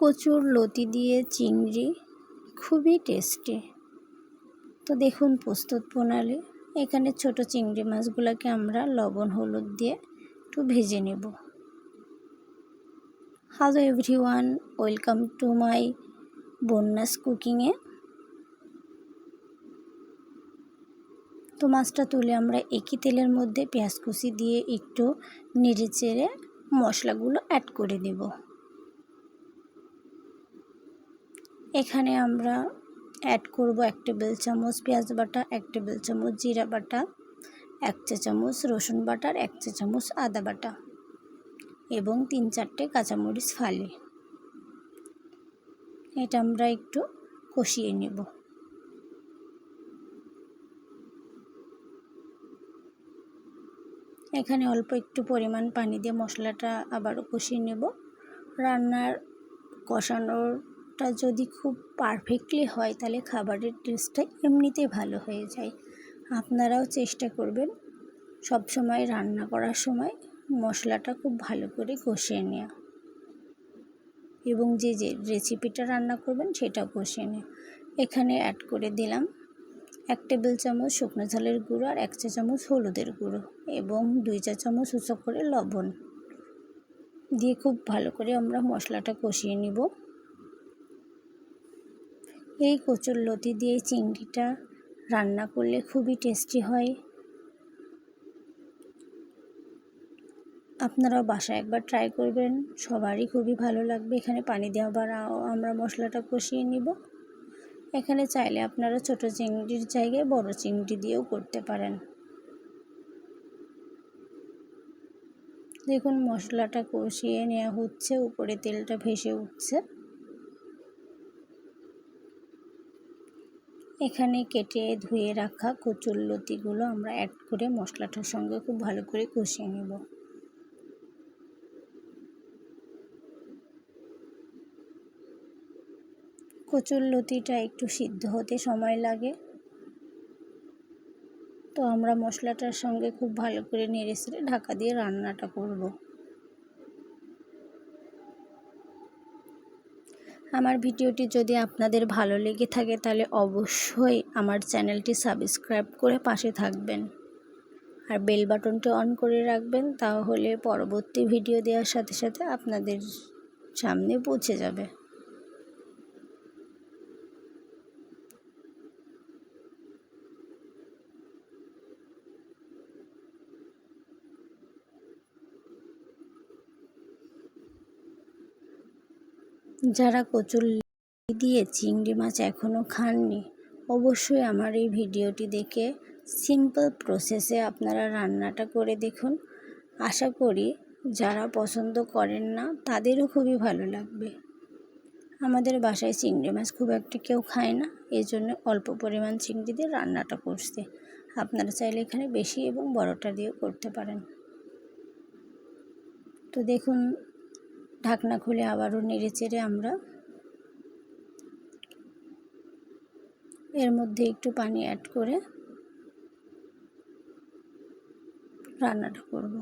কচুর লতি দিয়ে চিংড়ি খুবই টেস্টি তো দেখুন প্রস্তুত প্রণালী, এখানে ছোট চিংড়ি মাছগুলোকে আমরা লবণ, হলুদ দিয়ে একটু ভেজে নেব। Hello everyone welcome to my Bonya's কুকিংয়ে তো মাছটা তুলে আমরা একই তেলের মধ্যে পেঁয়াজ কুচি দিয়ে একটু নেড়ে চেড়ে মশলাগুলো অ্যাড করে দেব এখানে আমরা অ্যাড করব এক টেবিল চামচ পেঁয়াজ বাটা, এক টেবিল চামচ জিরা বাটা, এক চা চামচ রসুন বাটার এক চা চামচ আদা বাটা এবং তিন চারটে কাঁচামরিচ ফালি। এটা আমরা একটু কষিয়ে নেব। এখানে অল্প একটু পরিমাণ পানি দিয়ে মশলাটা আবারও কষিয়ে নেব। রান্নার কষানোটা যদি খুব পারফেক্টলি হয়, তাহলে খাবারের টেস্টটা এমনিতেই ভালো হয়ে যায়। আপনারাও চেষ্টা করবেন সব সময় রান্না করার সময় মশলাটা খুব ভালো করে কষিয়ে নেওয়া এবং যে যে রেসিপিটা রান্না করবেন, সেটাও কষিয়ে নেওয়া এখানে অ্যাড করে দিলাম এক টেবিল চামচ শুকনো ঝালের গুঁড়ো আর এক চা চামচ হলুদের গুঁড়ো এবং দুই চা চামচ উঁচু করে লবণ। দিয়ে খুব ভালো করে আমরা মশলাটা কষিয়ে নিব। এই কচুর লতি দিয়ে চিংড়িটা রান্না করলে খুবই টেস্টি হয়। আপনারাও বাসায় একবার ট্রাই করবেন, সবারই খুবই ভালো লাগবে। এখানে পানি আবার আমরা মশলাটা কষিয়ে নিব। এখানে চাইলে আপনারা ছোট চিংড়ির জায়গায় বড় চিংড়ি দিয়েও করতে পারেন। দেখুন, মশলাটা কষিয়ে নেওয়া হচ্ছে, উপরে তেলটা ভেসে উঠছে। এখানে কেটে ধুয়ে রাখা কচুর লতিগুলো আমরা অ্যাড করে মশলাটার সঙ্গে খুব ভালো করে কষিয়ে নেব। কচুর লতিটা একটু সিদ্ধ হতে সময় লাগে। তো আমরা মশলাটার সঙ্গে খুব ভালো করে নেড়ে ঢাকা দিয়ে রান্নাটা করব। আমার ভিডিওটি যদি আপনাদের ভালো লেগে থাকে তাহলে অবশ্যই আমার চ্যানেলটি সাবস্ক্রাইব করে পাশে থাকবেন। আর বেল বাটনটি অন করে রাখবেন তাহলে পরবর্তী ভিডিও দেওয়ার সাথে সাথে আপনাদের সামনে পৌঁছে যাবে। যারা কচুর দিয়ে চিংড়ি মাছ এখনও খাননি, অবশ্যই আমার এই ভিডিওটি দেখে সিম্পল প্রসেসে আপনারা রান্নাটা করে দেখুন। আশা করি যারা পছন্দ করেন না, তাদেরও খুবই ভালো লাগবে। আমাদের বাসায় চিংড়ি মাছ খুব একটা কেউ খায় না এই জন্য অল্প পরিমাণ চিংড়ি দিয়ে রান্নাটা করছে। আপনারা চাইলে এখানে বেশি এবং বড়টা দিয়েও করতে পারেন। তো দেখুন ঢাকনা খুলে আবারও নেড়ে চেড়ে আমরা এর মধ্যে একটু পানি অ্যাড করে রান্নাটা করব।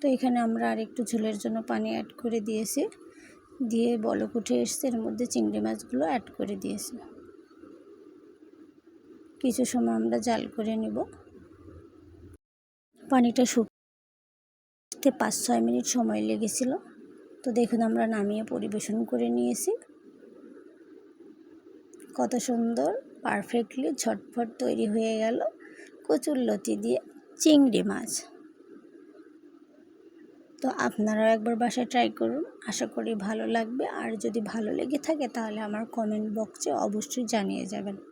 তো এখানে আমরা আর একটু ঝোলের জন্য পানি অ্যাড করে দিয়েছি। দিয়ে বলক উঠে এসছে, এর মধ্যে চিংড়ি মাছগুলো অ্যাড করে দিয়েছি। কিছু সময় আমরা জাল করে নেব। পানিটা শুকতে পাঁচ ছয় মিনিট সময় লেগেছিল। তো দেখুন, আমরা নামিয়ে পরিবেশন করে নিয়েছি। কত সুন্দর, পারফেক্টলি ঝটফট তৈরি হয়ে গেল কচুর লতি দিয়ে চিংড়ি মাছ। তো আপনারাও একবার বাসায় ট্রাই করুন, আশা করি ভালো লাগবে। আর যদি ভালো লেগে থাকে তাহলে আমার কমেন্ট বক্সে অবশ্যই জানিয়ে যাবেন।